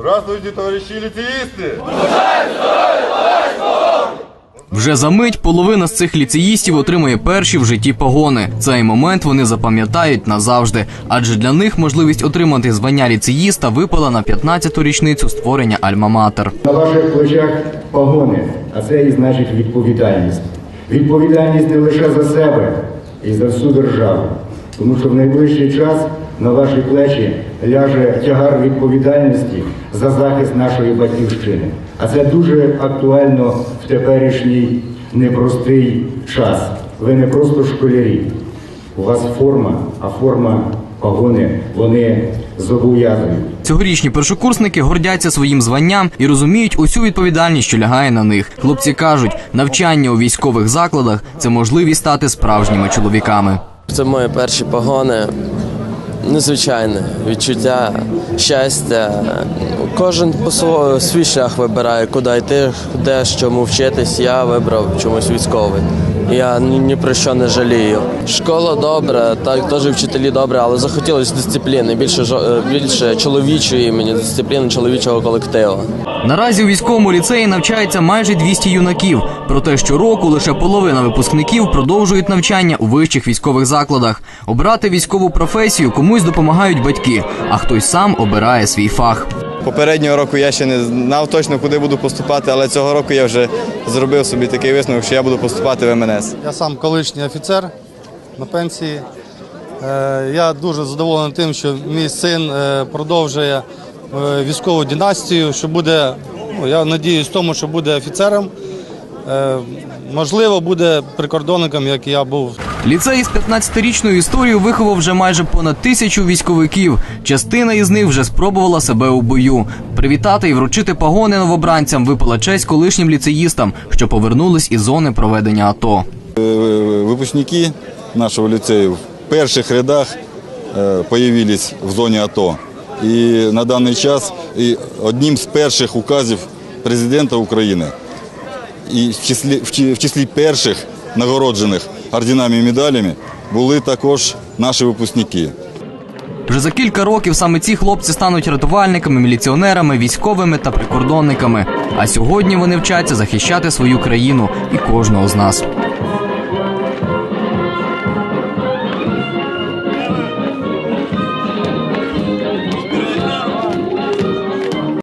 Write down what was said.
Здравствуйте, товарищи ліцеїсти! Вже за мить половина з цих ліцеїстів отримує перші в житті погони. Цей момент вони запам'ятають назавжди, адже для них можливість отримати звання ліцеїста випала на 15-ту річницю створення Альма-Матер. На ваших плечах погони, а це і значить відповідальність. Відповідальність не лише за себе і за всю державу. Тому що в найближчий час на ваші плечі ляже тягар відповідальності за захист нашої батьківщини. А це дуже актуально в теперішній непростий час. Ви не просто школярі. У вас форма, а форма погони вони зобов'язують. Цьогорічні першокурсники гордяться своїм званням і розуміють усю відповідальність, що лягає на них. Хлопці кажуть, навчання у військових закладах це можливість стати справжніми чоловіками. Це мої перші погони. Незвичайне відчуття щастя. Кожен по свій шлях вибирає, куди йти, де чому вчитись. Я вибрав чомусь військовий. Я ні, про що не жалію. Школа добра, так теж вчителі добре, але захотілося дисципліни, більше е, більше чоловічої імені, дисципліни чоловічого колективу. Наразі у військовому ліцеї навчається майже 200 юнаків. Проте щороку лише половина випускників продовжують навчання у вищих військових закладах. Обрати військову професію комусь допомагають батьки, а хтось сам обирає свій фах. Попереднього року я ще не знав точно, куди буду поступати, але цього року я вже зробив собі такий висновок, що я буду поступати в МНС. Я сам колишній офіцер на пенсії. Е, Я дуже задоволений тим, що мій син е, продовжує е, військову династію, що буде, ну, я надіюсь, тому, що буде офіцером. Можливо, буде прикордонником, як я був. Ліцей з 15-річною історією виховав вже майже понад тисячу військовиків. Частина із них вже спробувала себе у бою. Привітати і вручити погони новобранцям випала честь колишнім ліцеїстам, що повернулись із зони проведення АТО. Е, Випускники нашого ліцею в перших рядах е, появились в зоні АТО. І на даний час і одним з перших указів президента України і в числі, в числі перших нагороджених орденами і медалями були також наші випускники. Вже за кілька років саме ці хлопці стануть рятувальниками, міліціонерами, військовими та прикордонниками. А сьогодні вони вчаться захищати свою країну і кожного з нас.